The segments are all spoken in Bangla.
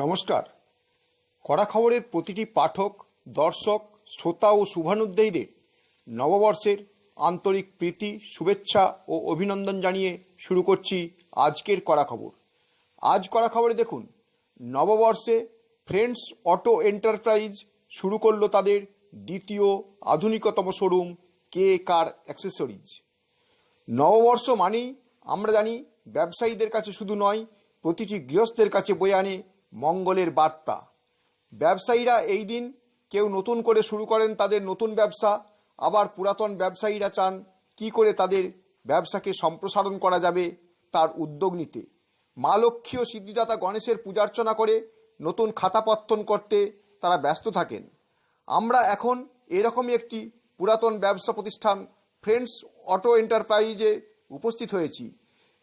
নমস্কার। কড়া খবরের প্রতিটি পাঠক, দর্শক, শ্রোতা ও শুভানুদ্দেয়ীদের নববর্ষের আন্তরিক প্রীতি, শুভেচ্ছা ও অভিনন্দন জানিয়ে শুরু করছি আজকের কড়া খবর। আজ কড়া খবরে দেখুন, নববর্ষে ফ্রেন্ডস অটো এন্টারপ্রাইজ শুরু করল তাদের দ্বিতীয় আধুনিকতম শোরুম কে কার অ্যাক্সেসরিজ। নববর্ষ মানেই আমরা জানি, ব্যবসায়ীদের কাছে শুধু নয়, প্রতিটি গৃহস্থের কাছে বয়ে আনে মঙ্গলের বার্তা। ব্যবসায়ীরা এই দিন কেউ নতুন করে শুরু করেন তাদের নতুন ব্যবসা, আবার পুরাতন ব্যবসায়ীরা চান কি করে তাদের ব্যবসাকে সম্প্রসারণ করা যাবে তার উদ্যোগ নিতে। মা লক্ষ্মী ও সিদ্ধিদাতা গণেশের পূজার্চনা করে নতুন খাতাপত্তন করতে তারা ব্যস্ত থাকেন। আমরা এখন এরকমই একটি পুরাতন ব্যবসা প্রতিষ্ঠান ফ্রেন্ডস অটো এন্টারপ্রাইজে উপস্থিত হয়েছি,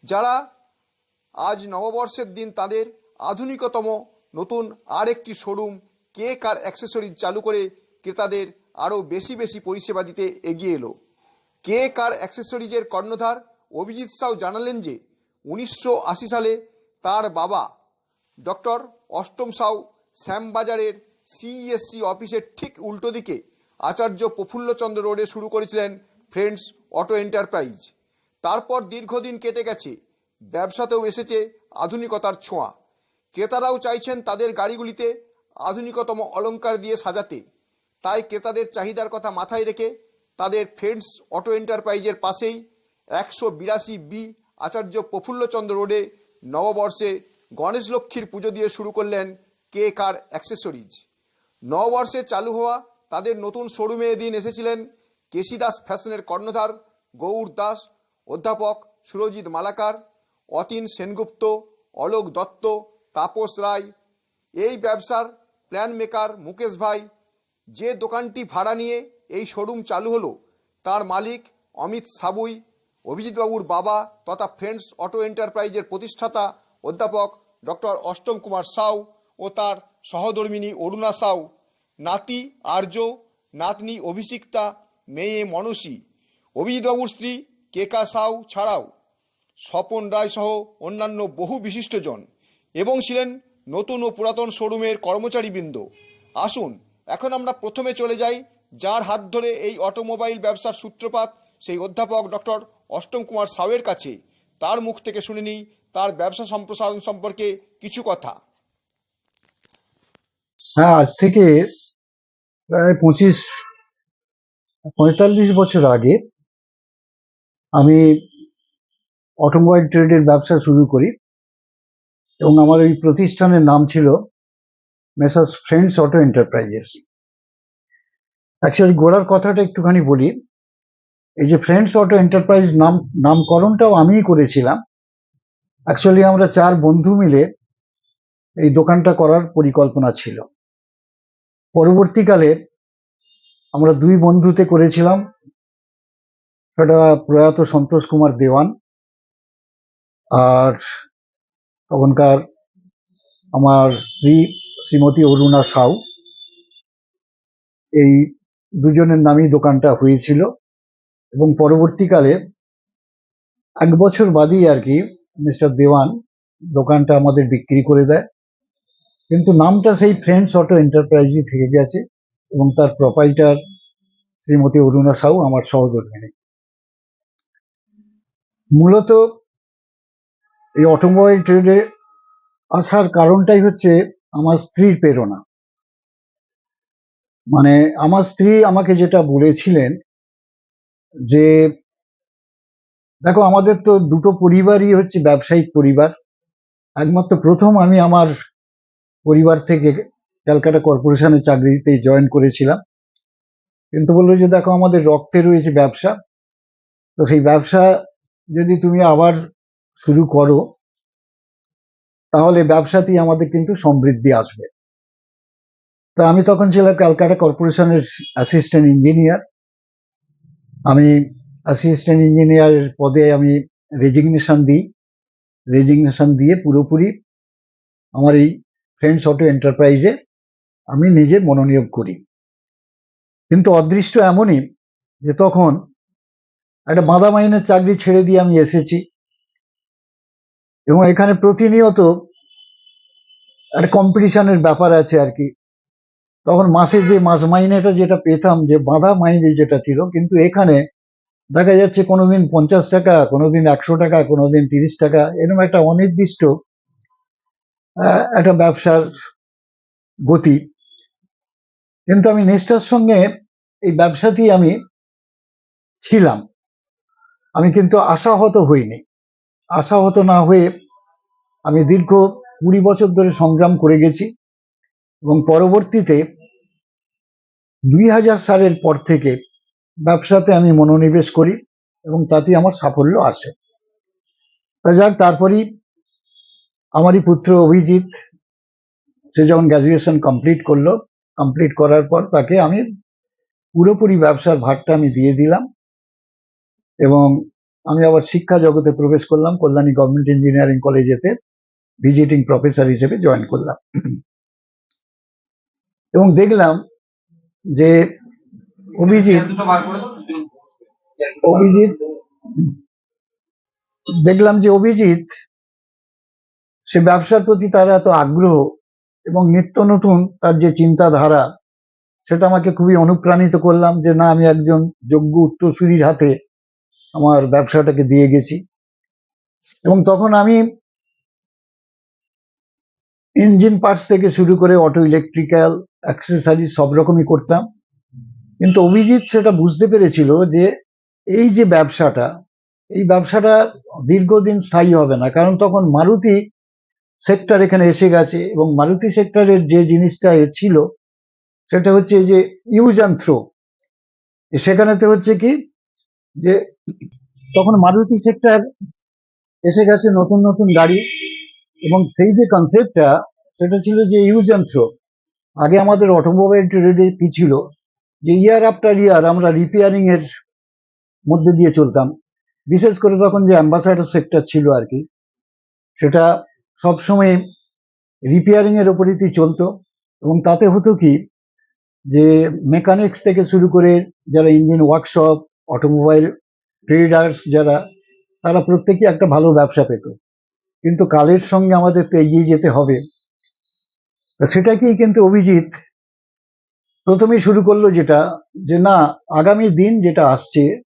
যারা আজ নববর্ষের দিন তাদের আধুনিকতম নতুন আর একটি শোরুম কেক আর অ্যাক্সেসরিজ চালু করে ক্রেতাদের আরও বেশি বেশি পরিষেবা দিতে এগিয়ে এলো। কেক আর অ্যাক্সেসরিজের কর্ণধার অভিজিৎ সাউ জানালেন যে, উনিশশো আশি সালে তার বাবা ডক্টর অষ্টম সাউ শ্যামবাজারের সিইএসসি অফিসের ঠিক উল্টো দিকে আচার্য প্রফুল্লচন্দ্র রোডে শুরু করেছিলেন ফ্রেন্ডস অটো এন্টারপ্রাইজ। তারপর দীর্ঘদিন কেটে গেছে, ব্যবসাতেও এসেছে আধুনিকতার ছোঁয়া। ক্রেতারাও চাইছেন তাদের গাড়িগুলিতে আধুনিকতম অলংকার দিয়ে সাজাতে। তাই ক্রেতাদের চাহিদার কথা মাথায় রেখে তাদের ফ্রেন্ডস অটো এন্টারপ্রাইজের পাশেই একশো বিরাশি বি আচার্য প্রফুল্লচন্দ্র রোডে নববর্ষে গণেশ লক্ষ্মীর পুজো দিয়ে শুরু করলেন কে কার অ্যাক্সেসরিজ। নববর্ষে চালু হওয়া তাদের নতুন শোরুমে এদিন এসেছিলেন কেশি দাস ফ্যাশনের কর্ণধার গৌর দাস, অধ্যাপক সুরজিৎ মালাকার, অতীন সেনগুপ্ত, অলোক দত্ত তাপস রায়, এই ব্যবসার প্ল্যান মেকার মুকেশ ভাই, যে দোকানটি ভাড়া নিয়ে এই শোরুম চালু হলো, তার মালিক অমিত সাবুই, অভিজিৎবাবুর বাবা তথা ফ্রেন্ডস অটো এন্টারপ্রাইজের প্রতিষ্ঠাতা অধ্যাপক ডক্টর অষ্টম কুমার সাউ ও তার সহধর্মিনী অরুণা সাউ, নাতি আর্য, নাতনি অভিষিক্তা, মেয়ে মনসী, অভিজিৎবাবুর স্ত্রী কেকা সাউ ছাড়াও স্বপন রায় সহ অন্যান্য বহু বিশিষ্টজন এবং ছিলেন নতুন ও পুরাতন শোরুমের কর্মচারীবৃন্দ। আসুন, এখন আমরা প্রথমে চলে যাই, যার হাত ধরে এই অটোমোবাইল ব্যবসার সূত্রপাত সেই অধ্যাপক ডক্টর অষ্টম কুমার সাউয়ের কাছে। তার মুখ থেকে শুনে নিই, তার ব্যবসা সম্প্রসারণ সম্পর্কে কিছু কথা। হ্যাঁ আজ থেকে প্রায় পঁচিশ, পঁয়তাল্লিশ বছর আগে আমি অটোমোবাইল ট্রেডের ব্যবসা শুরু করি। এবং আমার ওই প্রতিষ্ঠানের নাম ছিল messrs friends auto enterprises. Actually গোড়ার কথাটা একটুখানি বলি। এই যে ফ্রেন্ডস অটো এন্টারপ্রাইজ নাম, নামকরণটাও আমিই করেছিলাম। অ্যাকচুয়ালি আমরা চার বন্ধু মিলে এই দোকানটা করার পরিকল্পনা ছিল। পরবর্তীকালে আমরা দুই বন্ধুতে করেছিলাম। সেটা প্রয়াত সন্তোষ কুমার দেওয়ান আর তখনকার আমার স্ত্রী শ্রীমতী অরুণা সাউ, এই দুজনের নামেই দোকানটা হয়েছিল এবং পরবর্তীকালে এক বছর বাদেই আর কি মিস্টার দেওয়ান দোকানটা আমাদের বিক্রি করে দেয়। কিন্তু নামটা সেই ফ্রেন্ডস অটো এন্টারপ্রাইজই থেকে গেছে এবং তার প্রোপাইটার শ্রীমতী অরুণা সাউ আমার সহধর্মিনী মূলত এই অটোমোবাইল ট্রেডে আসার কারণটাই হচ্ছে আমার স্ত্রীর প্রেরণা। মানে আমার স্ত্রী আমাকে যেটা বলেছিলেন যে, দেখো আমাদের তো দুটো পরিবারই হচ্ছে ব্যবসায়িক পরিবার। একমাত্র প্রথম আমি আমার পরিবার থেকে ক্যালকাটা কর্পোরেশনের চাকরিতে জয়েন করেছিলাম। কিন্তু বলল যে, দেখো আমাদের রক্তে রয়েছে ব্যবসা। তো সেই ব্যবসা যদি তুমি আবার শুরু করো, তাহলে ব্যবসাতেই আমাদের কিন্তু সমৃদ্ধি আসবে। তো আমি তখন ছিলাম ক্যালকাটা কর্পোরেশনের অ্যাসিস্ট্যান্ট ইঞ্জিনিয়ার আমি অ্যাসিস্ট্যান্ট ইঞ্জিনিয়ারের পদে আমি রেজিগনেশন দিই। রেজিগনেশন দিয়ে পুরোপুরি আমার এই ফ্রেন্ডস অটো এন্টারপ্রাইজে আমি নিজে মনোনিয়োগ করি। কিন্তু অদৃষ্ট এমনই যে তখন একটা বাঁধা মাইনের চাকরি ছেড়ে দিয়ে আমি এসেছি। এবং এখানে প্রতিনিয়ত একটা কম্পিটিশনের ব্যাপার আছে আর কি। তখন মাসে যে মাস মাইনেটা যেটা পেতাম, যে বাঁধা মাইনে যেটা ছিল, কিন্তু এখানে দেখা যাচ্ছে কোনোদিন পঞ্চাশ টাকা, কোনোদিন একশো টাকা, কোনোদিন তিরিশ টাকা, এরকম একটা অনির্দিষ্ট একটা ব্যবসার গতি। কিন্তু আমি নিষ্ঠার সঙ্গে এই ব্যবসাতেই আমি ছিলাম। আমি কিন্তু আশাহত হইনি। আশাহত না হয়ে আমি দীর্ঘ কুড়ি বছর ধরে সংগ্রাম করে গেছি এবং পরবর্তীতে দুই হাজার সালের পর থেকে ব্যবসাতে আমি মনোনিবেশ করি এবং তাতে আমার সাফল্য আসে। তা যাক, তারপরই আমারই পুত্র অভিজিৎ, সে যখন গ্র্যাজুয়েশন কমপ্লিট করল কমপ্লিট করার পর তাকে আমি পুরোপুরি ব্যবসার ভাগটা আমি দিয়ে দিলাম এবং আমি আবার শিক্ষা জগতে প্রবেশ করলাম কল্যাণী গভর্নমেন্ট ইঞ্জিনিয়ারিং কলেজেতে ভিজিটিং প্রফেসর হিসেবে জয়েন করলাম। এবং দেখলাম যে অভিজিৎ অভিজিৎ দেখলাম যে অভিজিৎ সে ব্যবসার প্রতি তার এত আগ্রহ এবং নিত্য নতুন তার যে চিন্তাধারা সেটা আমাকে খুবই অনুপ্রাণিত করলাম যে না আমি একজন যোগ্য উত্তরসূরির হাতে আমার ব্যবসাটাকে দিয়ে গেছি। এবং তখন আমি ইঞ্জিন পার্টস থেকে শুরু করে অটো ইলেকট্রিক্যাল, অ্যাক্সেসারিজ সব রকমই করতাম। কিন্তু অভিজিৎ সেটা বুঝতে পেরেছিল যে এই যে ব্যবসাটা, এই ব্যবসাটা দীর্ঘদিন স্থায়ী হবে না। কারণ তখন মারুতি সেক্টর এখানে এসে গেছে এবং মারুতি সেক্টরের যে জিনিসটা ছিল, সেটা হচ্ছে যে ইউজ অ্যান্ড থ্রো। সেখানেতে হচ্ছে কি যে তখন মারুতি সেক্টর এসে গেছে নতুন নতুন গাড়ি এবং সেই যে কনসেপ্টটা সেটা ছিল যে ইউজ অ্যান্ড থ্রো আগে আমাদের অটোমোবাইল ট্রেডে কি ছিল যে ইয়ার আফটার ইয়ার আমরা রিপেয়ারিং এর মধ্যে দিয়ে চলতাম। বিশেষ করে তখন যে অ্যাম্বাসাডার সেক্টর ছিল আর কি, সেটা সবসময় রিপেয়ারিং এর ওপরই চলতো। এবং তাতে হতো কি, যে মেকানিক্স থেকে শুরু করে যারা ইঞ্জিন ওয়ার্কশপ অটোমোবাইল ট্রেডার্স যারা, তারা প্রত্যেকেই একটা ভালো ব্যবসা পেত। কিন্তু কালের সঙ্গে আমাদের তো এগিয়ে যেতে হবে। সেটাকেই কিন্তু অভিজিৎ প্রথমেই শুরু করল যেটা, যে না, আগামী দিন যেটা আসছে,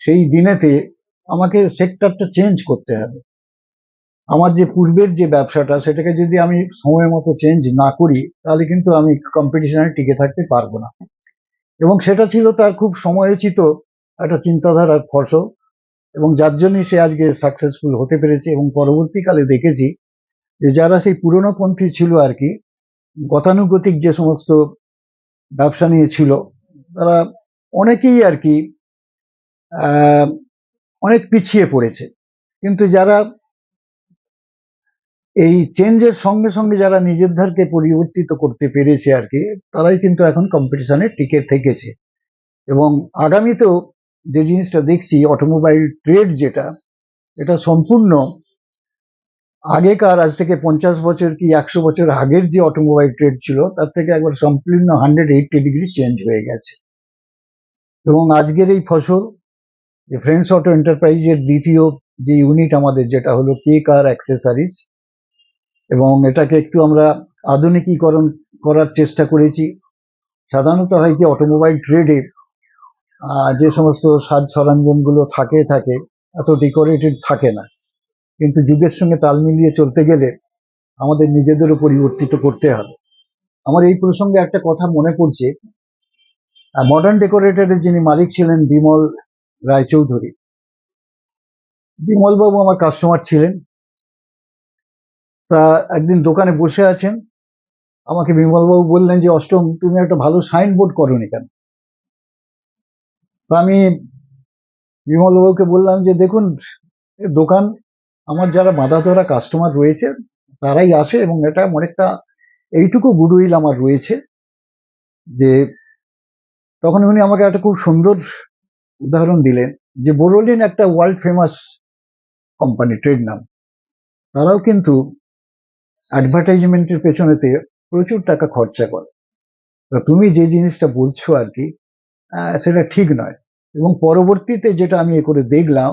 সেই দিনেতে আমাকে সেক্টরটা চেঞ্জ করতে হবে। আমার যে পূর্বের যে ব্যবসাটা, সেটাকে যদি আমি সময় মতো চেঞ্জ না করি, তাহলে কিন্তু আমি কম্পিটিশনে টিকে থাকতে পারব না। এবং সেটা ছিল তার খুব সময়োচিত একটা চিন্তাধারার ফসল এবং যার জন্যই সে আজকে সাকসেসফুল হতে পেরেছে এবং পরবর্তীকালে দেখেছি যে যারা সেই পুরনো পন্থী ছিল আর কি, গতানুগতিক যে সমস্ত ব্যবসা নিয়ে ছিল, তারা অনেকেই আর কি অনেক পিছিয়ে পড়েছে। কিন্তু যারা এই চেঞ্জের সঙ্গে সঙ্গে যারা নিজের ধারকে পরিবর্তিত করতে পেরেছে আর কি, তারাই কিন্তু এখন কম্পিটিশনে টিকে থেকেছে। এবং আগামীতেও যে জিনিসটা দেখছি অটোমোবাইল ট্রেড যেটা, এটা সম্পূর্ণ আগেকার, আজ থেকে পঞ্চাশ বছর কি একশো বছর আগের যে অটোমোবাইল ট্রেড ছিল, তার থেকে একবার সম্পূর্ণ হান্ড্রেড এইটটি ডিগ্রি চেঞ্জ হয়ে গেছে। এবং আজকের এই ফসল, যে ফ্রেন্ডস অটো এন্টারপ্রাইজের দ্বিতীয় যে ইউনিট আমাদের, যেটা হলো কে কার অ্যাক্সেসারিজ এবং এটাকে একটু আমরা আধুনিকীকরণ করার চেষ্টা করেছি। সাধারণত হয় কি অটোমোবাইল ট্রেডে যে সমস্ত সাজ সরঞ্জামগুলো থাকে থাকে, এত ডেকোরেটেড থাকে না। কিন্তু যুগের সঙ্গে তাল মিলিয়ে চলতে গেলে আমাদের নিজেদেরও পরিবর্তিত করতে হবে। আমার এই প্রসঙ্গে একটা কথা মনে পড়ছে। মডার্ন ডেকোরেটরের যিনি মালিক ছিলেন বিমল রায়চৌধুরী বিমল বাবু আমার কাস্টমার ছিলেন। তা একদিন দোকানে বসে আছেন। আমাকে বিমলবাবু বললেন যে, অষ্টম, তুমি একটা ভালো সাইনবোর্ড করনি কেন? তো আমি বিমলবাবুকে বললাম যে, দেখুন দোকান আমার যারা বাঁধা ধরা কাস্টমার রয়েছে, তারাই আসে এবং এটা অনেকটা এইটুকু গুডউইল আমার রয়েছে যে, তখন উনি আমাকে একটা খুব সুন্দর উদাহরণ দিলেন যে বোরোলিন একটা ওয়ার্ল্ড ফেমাস কোম্পানি ট্রেড নাম। তারাও কিন্তু অ্যাডভার্টাইজমেন্টের পেছনেতে প্রচুর টাকা খরচা করে। তুমি যে জিনিসটা বলছো আর কি সেটা ঠিক নয়। এবং পরবর্তীতে যেটা আমি এ করে দেখলাম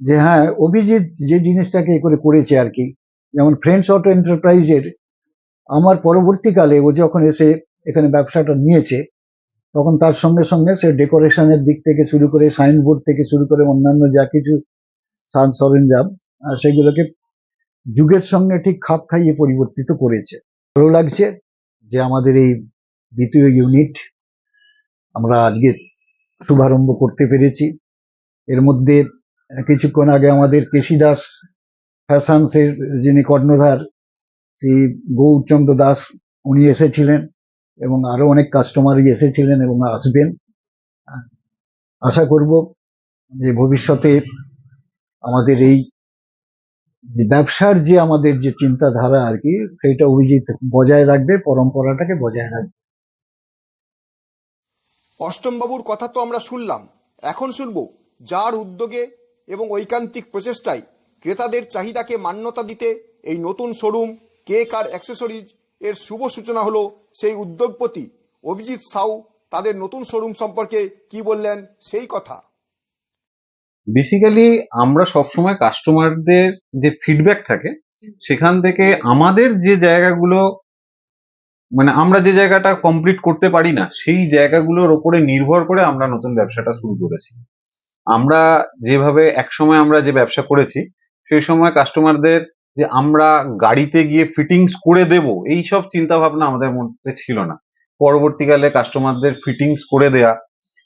যে হ্যাঁ অভিজিৎ যে জিনিসটাকে এ করে করেছে আর কি, যেমন ফ্রেন্ডস অটো এন্টারপ্রাইজের আমার পরবর্তীকালে ও যখন এসে এখানে ব্যবসাটা নিয়েছে, তখন তার সঙ্গে সঙ্গে সে ডেকোরেশনের দিক থেকে শুরু করে, সাইনবোর্ড থেকে শুরু করে, অন্যান্য যা কিছু সাজ সরঞ্জাম সেগুলোকে যুগের সঙ্গে ঠিক খাপ খাইয়ে পরিবর্তিত করেছে। ভালো লাগছে যে আমাদের এই দ্বিতীয় ইউনিট আমরা আজকে শুভারম্ভ করতে পেরেছি। এর মধ্যে কিছুক্ষণ আগে আমাদের কেশি দাস ফ্যাশনসের যিনি কর্ণধার, শ্রী গৌরচন্দ্র দাস, উনি এসেছিলেন এবং আরও অনেক কাস্টমারই এসেছিলেন এবং আসবেন। আশা করব যে ভবিষ্যতে আমাদের এই ব্যবসার যে আমাদের যে চিন্তাধারা আর কি, সেটা অভিজিৎ বজায় রাখবে, পরম্পরাটাকে বজায় রাখবে। অষ্টমবাবুর কথা তো আমরা শুনলাম। এখন শুনব, যার উদ্যোগে এবং ঐকান্তিক প্রচেষ্টায় ক্রেতাদের চাহিদাকে মান্যতা দিতে এই নতুন শোরুম কেক আর অ্যাক্সেসরিজ এর শুভ সূচনা হলো সেই উদ্যোগপতি অভিজিৎ সাউ তাদের নতুন শোরুম সম্পর্কে কি বললেন সেই কথা। বেসিক্যালি আমরা সবসময় কাস্টমারদের যে ফিডব্যাক থাকে, সেখান থেকে আমাদের যে জায়গাগুলো মানে আমরা যে জায়গাটা কমপ্লিট করতে পারি না, সেই জায়গাগুলোর ওপরে নির্ভর করে আমরা নতুন ব্যবসাটা শুরু করেছি। আমরা যেভাবে একসময় আমরা যে ব্যবসা করেছি, সেই সময় কাস্টমারদের যে আমরা গাড়িতে গিয়ে ফিটিংস করে দেব, এই সব চিন্তা ভাবনা আমাদের মধ্যে ছিল না। পরবর্তীকালে কাস্টমারদের ফিটিংস করে দেয়া,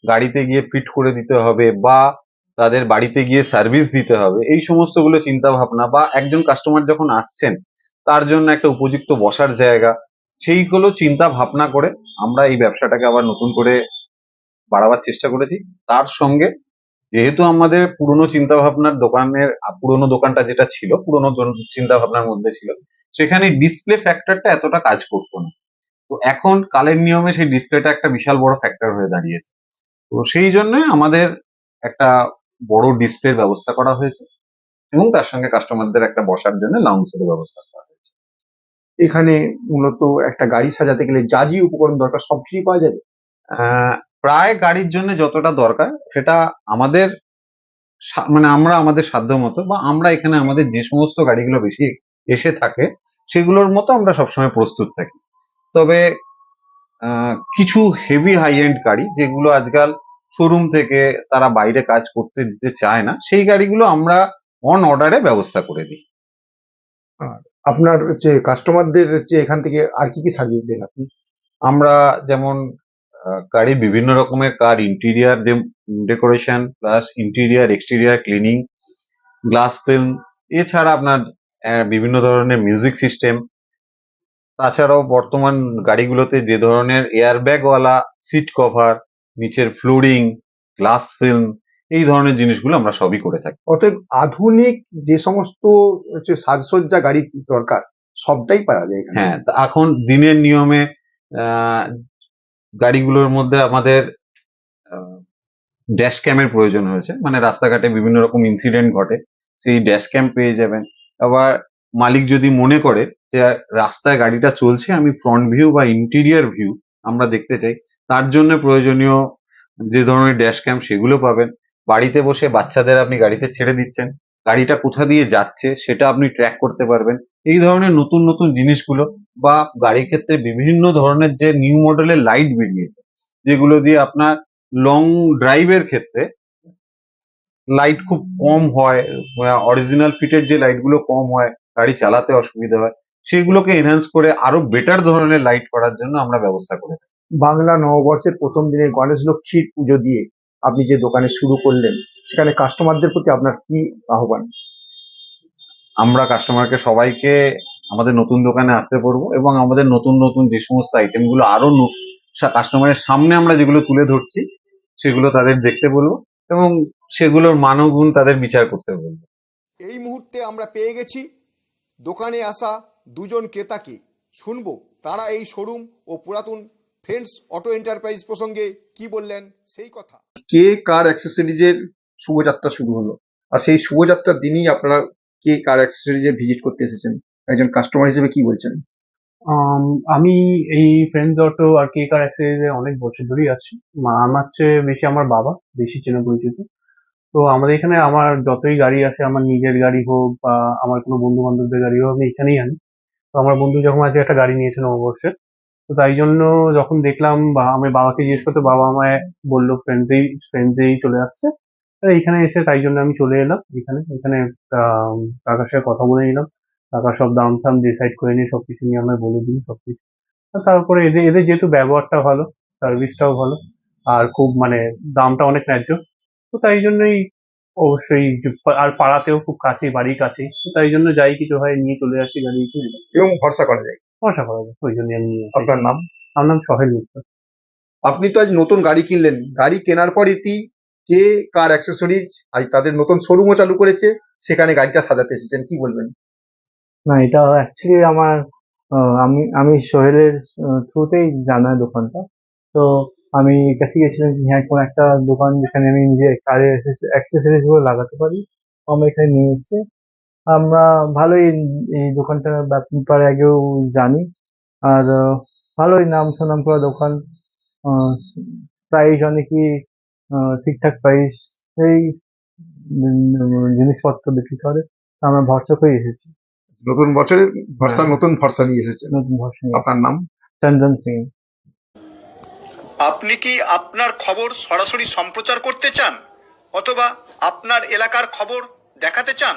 গাড়িতে গিয়ে ফিট করে দিতে হবে বা তাদের বাড়িতে গিয়ে সার্ভিস দিতে হবে, এই সমস্তগুলো চিন্তা ভাবনা বা একজন কাস্টমার যখন আসছেন, তার জন্য একটা উপযুক্ত বসার জায়গা সেইগুলো চিন্তা ভাবনা করে আমরা এই ব্যবসাটাকে আবার নতুন করে বাড়াবার চেষ্টা করেছি। তার সঙ্গে যেহেতু আমাদের পুরনো চিন্তা ভাবনার দোকানের, পুরনো দোকানটা যেটা ছিল, পুরনো চিন্তা ভাবনার মধ্যে ছিল, সেখানে ডিসপ্লে ফ্যাক্টরটা এতটা কাজ করতো না। তো এখন কালের নিয়মে সেই ডিসপ্লেটা একটা বিশাল বড় ফ্যাক্টর হয়ে দাঁড়িয়েছে। তো সেই জন্য আমাদের একটা বড় ডিসপ্লের ব্যবস্থা করা হয়েছে এবং তার সঙ্গে কাস্টমারদের একটা বসার জন্য লাউঞ্জের ব্যবস্থা করা এখানে মূলত একটা গাড়ি সাজাতে গেলে যা যে উপকরণ দরকার সব কিছুই পাওয়া যাবে। প্রায় গাড়ির জন্য যতটা দরকার সেটা আমাদের মানে আমরা আমাদের সাধ্য মতো বা আমরা এখানে আমাদের যে সমস্ত গাড়িগুলো বেশি এসে থাকে সেগুলোর মতো আমরা সবসময় প্রস্তুত থাকি। তবে কিছু হেভি হাই এন্ড গাড়ি যেগুলো আজকাল শোরুম থেকে তারা বাইরে কাজ করতে দিতে চায় না, সেই গাড়িগুলো আমরা অন অর্ডারে ব্যবস্থা করে দিই। আপনার হচ্ছে কাস্টমারদের হচ্ছে এখান থেকে আর কি কি সার্ভিস দেন আপনি? আমরা যেমন গাড়ির বিভিন্ন রকমের car interior decoration plus interior exterior cleaning glass film এছাড়া আপনার বিভিন্ন ধরনের মিউজিক সিস্টেম তাছাড়াও বর্তমান গাড়িগুলোতে যে ধরনের এয়ারব্যাগওয়ালা সিট কভার নিচের ফ্লোরিং গ্লাস ফিল্ম এই ধরনের জিনিসগুলো আমরা সবই করে থাকি। অতএব আধুনিক যে সমস্ত হচ্ছে সাজসজ্জা গাড়ি দরকার সবটাই পাওয়া যায় হ্যাঁ তা এখন দিনের নিয়মে গাড়িগুলোর মধ্যে আমাদের ড্যাশ ক্যামের প্রয়োজন হয়েছে। মানে রাস্তাঘাটে বিভিন্ন রকম ইনসিডেন্ট ঘটে সেই ড্যাশ ক্যাম পেয়ে যাবেন। আবার মালিক যদি মনে করে যে রাস্তায় গাড়িটা চলছে আমি ফ্রন্ট ভিউ বা ইন্টেরিয়ার ভিউ আমরা দেখতে চাই তার জন্য প্রয়োজনীয় যে ধরনের ড্যাশ ক্যাম সেগুলো পাবেন। বাড়িতে বসে বাচ্চাদের আপনি গাড়িতে ছেড়ে দিচ্ছেন, গাড়িটা কোথা দিয়ে যাচ্ছে সেটা আপনি ট্র্যাক করতে পারবেন। এই ধরনের নতুন নতুন জিনিসগুলো বা গাড়ির ক্ষেত্রে বিভিন্ন ধরনের যে নিউ মডেলের লাইট বেরিয়েছে, যেগুলো দিয়ে আপনার লং ড্রাইভের ক্ষেত্রে লাইট খুব কম হয় অরিজিনাল ফিটের যে লাইটগুলো কম হয়, গাড়ি চালাতে অসুবিধা হয়, সেগুলোকে এনহ্যান্স করে আরও বেটার ধরনের লাইট করার জন্য আমরা ব্যবস্থা করে বাংলা নববর্ষের প্রথম দিনে গণেশ লক্ষ্মীর পুজো দিয়ে আপনি যে দোকানে শুরু করলেন সেখানে কাস্টমারদের প্রতি আপনার কি আহ্বান? আমরা কাস্টমারকে সবাইকে আমাদের নতুন দোকানে আসতে পারব এবং আমাদের নতুন নতুন যে সমস্ত আইটেমগুলো আরও কাস্টমারের সামনে আমরা যেগুলো তুলে ধরছি সেগুলো তাদের দেখতে বলব এবং সেগুলোর মানগুণ তাদের বিচার করতে বলব। এই মুহূর্তে আমরা পেয়ে গেছি দোকানে আসা দুজন ক্রেতাকে। শুনব তারা এই শোরুম ও পুরাতন ফ্রেন্ডস অটো এন্টারপ্রাইজ প্রসঙ্গে কি বললেন সেই কথা। কে কার অ্যাক্সেসরিজের শুভযাত্রা শুরু হলো? আর সেই শুভযাত্রার দিনই আপনারা কে কার অ্যাক্সেসরিজে ভিজিট করতে এসেছেন? একজন কাস্টমার হিসেবে কি বলছেন? আম, আমি এই ফ্রেন্ডস অটো আর কেক আর অ্যাক্সেসরিজে অনেক বছর ধরেই আছি। মা- আমার চেয়ে বেশি আমার বাবা বেশি চেনা পরিচিত তো আমাদের এখানে আমার যতই গাড়ি আছে আমার নিজের গাড়ি হোক বা আমার কোনো বন্ধু বান্ধবদের গাড়ি হোক আমি এখানেই আনি। তো আমার বন্ধু যখন আজকে একটা গাড়ি নিয়েছে নববর্ষে তো তাই জন্য যখন দেখলাম বা আমি বাবাকে জিজ্ঞেস করতে, বাবা আমায় বলল ফ্রেন্ডসেই ফ্রেন্ডসেই চলে আসছে এইখানে এসে তাই জন্য আমি চলে এলাম এখানে। এখানে কাকার সাথে কথা বলে নিলাম। কাকা সব দাম টাম ডিসাইড করে নিয়ে সবকিছু নিয়ে আমায় বলে দিন সবকিছু। আর তারপরে এদের এদের যেহেতু ব্যবহারটা ভালো সার্ভিসটাও ভালো, আর খুব মানে দামটা অনেক ন্যায্য, তো তাই জন্যই অবশ্যই আর পাড়াতেও খুব কাছে বাড়ির কাছে তাই জন্য যাই কিছু হয় নিয়ে চলে আসি, গাড়ি এবং ভরসা করা যায়। ভরসা করা যায় ওই জন্য আমি নিয়ে। আপনার নাম? আমার নাম সহেল মিত্র। আপনি তো আজ নতুন গাড়ি কিনলেন। গাড়ি কেনার পর ইতি কে কার অ্যাক্সেসরিজ আজ তাদের নতুন শোরুমও চালু করেছে। সেখানে গাড়িটা সাজাতে এসেছেন। কি বলবেন? না এটা অ্যাকচুয়ালি আমার আহ, আমি আমি সোহেলের থ্রুতেই জানা দোকানটা। তো আমি কাছে গেছিলাম যে হ্যাঁ কোন একটা দোকান যেখানে আমি নিজে কারের অ্যাক্সেসরিজগুলো লাগাতে পারি। তো আমরা এখানে নিয়ে এসেছি আমরা ভালোই এই দোকানটার ব্যাপারে আগেও জানি। আর ভালোই নাম সুনাম করা দোকান। প্রাইস অনেকই ঠিকঠাক প্রাইস এই জিনিসপত্র বিক্রি করে। আমরা ভরসা করে এসেছি। নতুন বছরে ভরসা নতুন ভরসা নিয়ে এসেছে নতুন ভরসা। আপনার নাম? চন্দন সিং। আপনি কি আপনার খবর সরাসরি সম্প্রচার করতে চান? অথবা আপনার এলাকার খবর দেখাতে চান?